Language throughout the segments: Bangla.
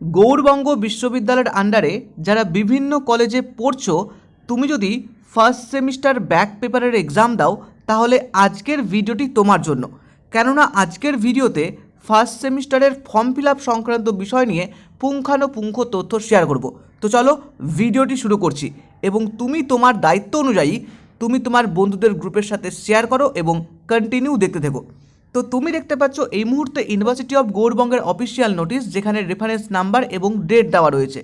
গৌরবঙ্গ বিশ্ববিদ্যালয়ের আন্ডারে যারা বিভিন্ন কলেজে পড়ছো, তুমি যদি ফার্স্ট সেমিস্টার ব্যাক পেপারের এক্সাম দাও, তাহলে আজকের ভিডিওটি তোমার জন্য। কেননা আজকের ভিডিওতে ফার্স্ট সেমিস্টারের ফর্ম ফিল আপ সংক্রান্ত বিষয় নিয়ে পুঙ্খানুপুঙ্খ তথ্য শেয়ার করব। তো চলো ভিডিওটি শুরু করছি এবং তুমি তোমার দায়িত্ব অনুযায়ী তুমি তোমার বন্ধুদের গ্রুপের সাথে শেয়ার করো এবং কন্টিনিউ দেখতে থেকো। তো তুমি দেখতে পাচ্ছ এই মুহূর্তে ইউনিভার্সিটি অফ গৌরবঙ্গের অফিসিয়াল নোটিশ যেখানে রেফারেন্স নাম্বার এবং ডেট দেওয়া রয়েছে।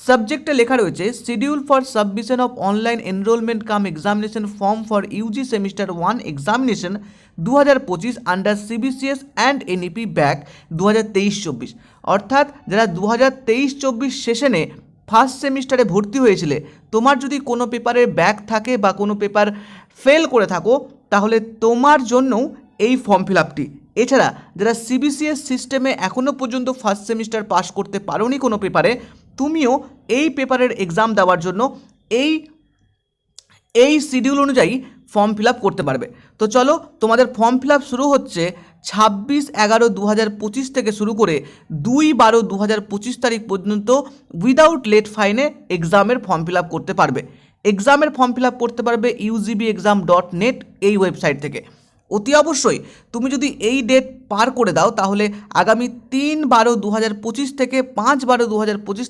সাবজেক্টে লেখা রয়েছে schedule for submission of online enrolment cum examination form for UG semester one examination দু হাজার পঁচিশ under CBCS and NEP back দু হাজার তেইশ চব্বিশ অর্থাৎ যারা দু হাজার তেইশ চব্বিশ সেশনে ফার্স্ট সেমিস্টারে ভর্তি হয়েছিলে, তোমার যদি কোনো পেপারে ব্যাক থাকে বা কোনো পেপার ফেল করে থাকো, তাহলে তোমার জন্যও এই ফর্ম ফিল আপটি এছাড়া, যারা সিবিসিএস সিস্টেমে এখনও পর্যন্ত ফার্স্ট সেমিস্টার পাস করতে পারোনি কোনো পেপারে, তুমিও এই পেপারের এক্সাম দেওয়ার জন্য এই এই শিডিউল অনুযায়ী ফর্ম ফিল আপ করতে পারবে। তো চলো, তোমাদের ফর্ম ফিল আপ শুরু হচ্ছে ছাব্বিশ এগারো দু হাজার পঁচিশ থেকে শুরু করে দুই বারো দু হাজার পঁচিশ তারিখ পর্যন্ত উইদাউট লেট ফাইনে এক্সামের ফর্ম ফিল আপ করতে পারবে। এক্সামের ফর্ম ফিল আপ করতে পারবে ইউজিবি এক্সাম ডট নেট এই ওয়েবসাইট থেকে। অতি অবশ্যই তুমি যদি এই ডেট পার করে দাও, তাহলে আগামী তিন বারো দু থেকে পাঁচ বারো দু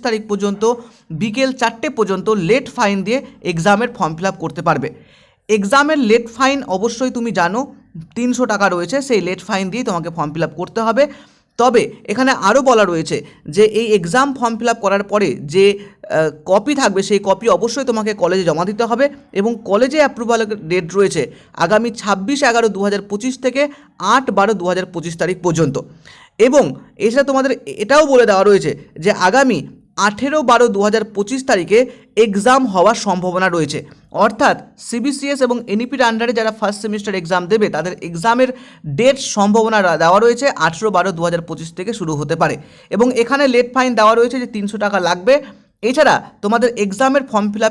তারিখ পর্যন্ত, বিকেল চারটে পর্যন্ত লেট ফাইন দিয়ে এক্সামের ফর্ম ফিল করতে পারবে। এক্সামের লেট ফাইন অবশ্যই তুমি জানো, তিনশো টাকা রয়েছে, সেই লেট ফাইন দিয়ে তোমাকে ফর্ম ফিল করতে হবে। তবে এখানে আরও বলা রয়েছে যে এই এক্সাম ফর্ম ফিল করার পরে যে কপি থাকবে সেই কপি অবশ্যই তোমাকে কলেজে জমা দিতে হবে এবং কলেজে অ্যাপ্রুভালের ডেট রয়েছে আগামী ছাব্বিশ এগারো দু থেকে আট বারো দু তারিখ পর্যন্ত। এবং এছাড়া তোমাদের এটাও বলে দেওয়া রয়েছে যে আগামী আঠেরো বারো দু হাজার পঁচিশ তারিখে এক্সাম হওয়ার সম্ভাবনা রয়েছে। অর্থাৎ সিবিসিএস এবং এনইপির আন্ডারে যারা ফার্স্ট সেমিস্টার এক্সাম দেবে, তাদের এক্সামের ডেট সম্ভাবনা দেওয়া রয়েছে আঠেরো বারো দু হাজার পঁচিশ থেকে শুরু হতে পারে। এবং এখানে লেট ফাইন দেওয়া রয়েছে যে তিনশো টাকা লাগবে। এছাড়া তোমাদের এক্সামের ফর্ম ফিল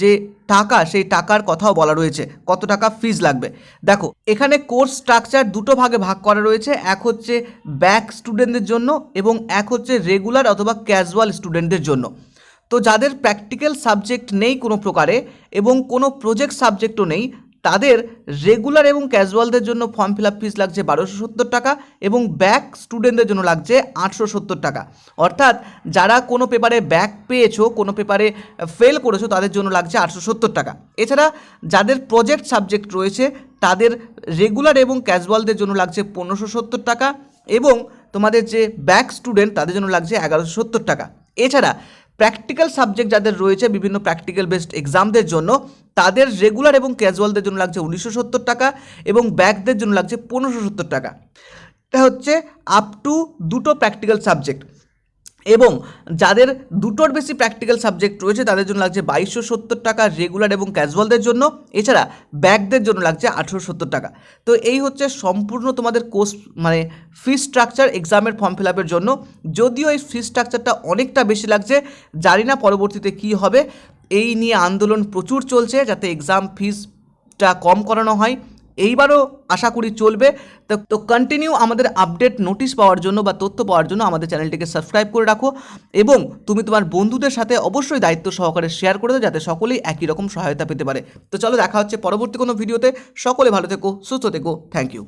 যে টাকা, সেই টাকার কথাও বলা রয়েছে। কত টাকা ফিজ লাগবে? দেখো, এখানে কোর্স স্ট্রাকচার দুটো ভাগে ভাগ করা রয়েছে। এক হচ্ছে ব্যাক স্টুডেন্টদের জন্য এবং এক হচ্ছে রেগুলার অথবা ক্যাজুয়াল স্টুডেন্টদের জন্য। তো যাদের প্র্যাকটিক্যাল সাবজেক্ট নেই কোনো প্রকারে এবং কোনো প্রজেক্ট সাবজেক্টও নেই তাদের রেগুলার এবং ক্যাজুয়ালদের জন্য ফর্ম ফিল আপ ফিস লাগছে বারোশো সত্তর টাকা এবং ব্যাক স্টুডেন্টদের জন্য লাগছে আটশো সত্তর টাকা। অর্থাৎ যারা কোনো পেপারে ব্যাক পেয়েছ, কোনো পেপারে ফেল করেছ, তাদের জন্য লাগছে আটশো সত্তর টাকা। এছাড়া যাদের প্রজেক্ট সাবজেক্ট রয়েছে, তাদের রেগুলার এবং ক্যাজুয়ালদের জন্য লাগছে পনেরোশো সত্তর টাকা এবং তোমাদের যে ব্যাক স্টুডেন্ট তাদের জন্য লাগছে এগারোশো সত্তর টাকা। এছাড়া প্র্যাকটিক্যাল সাবজেক্ট যাদের রয়েছে, বিভিন্ন প্র্যাকটিক্যাল বেসড এক্সামদের জন্য, তাদের রেগুলার এবং ক্যাজুয়ালদের জন্য লাগছে উনিশশো সত্তর টাকা এবং ব্যাকদের জন্য লাগছে পনেরোশো সত্তর টাকা। এটা হচ্ছে আপ টু দুটো প্র্যাকটিক্যাল সাবজেক্ট এবং যাদের দুটোর বেশি প্র্যাকটিক্যাল সাবজেক্ট রয়েছে, তাদের জন্য লাগছে বাইশশো সত্তর টাকা রেগুলার এবং ক্যাজুয়ালদের জন্য। এছাড়া ব্যাকদের জন্য লাগছে আঠেরোশো সত্তর টাকা। তো এই হচ্ছে সম্পূর্ণ তোমাদের কোর্স মানে ফি স্ট্রাকচার এক্সামের ফর্ম ফিল আপের জন্য। যদিও এই ফি স্ট্রাকচারটা অনেকটা বেশি লাগছে, জানি না পরবর্তীতে কী হবে। এই নিয়ে আন্দোলন প্রচুর চলছে, যাতে এক্সাম ফিজটা কম করানো হয়। এইবারও আশা করি চলবে। তো তো কন্টিনিউ আমাদের আপডেট নোটিশ পাওয়ার জন্য বা তথ্য পাওয়ার জন্য আমাদের চ্যানেলটিকে সাবস্ক্রাইব করে রাখো এবং তুমি তোমার বন্ধুদের সাথে অবশ্যই দায়িত্ব সহকারে শেয়ার করে দাও যাতে সকলেই একই রকম সহায়তা পেতে পারে। তো চলো দেখা হচ্ছে পরবর্তী কোনো ভিডিওতে সকলে ভালো থেকো, সুস্থ থেকো। Thank you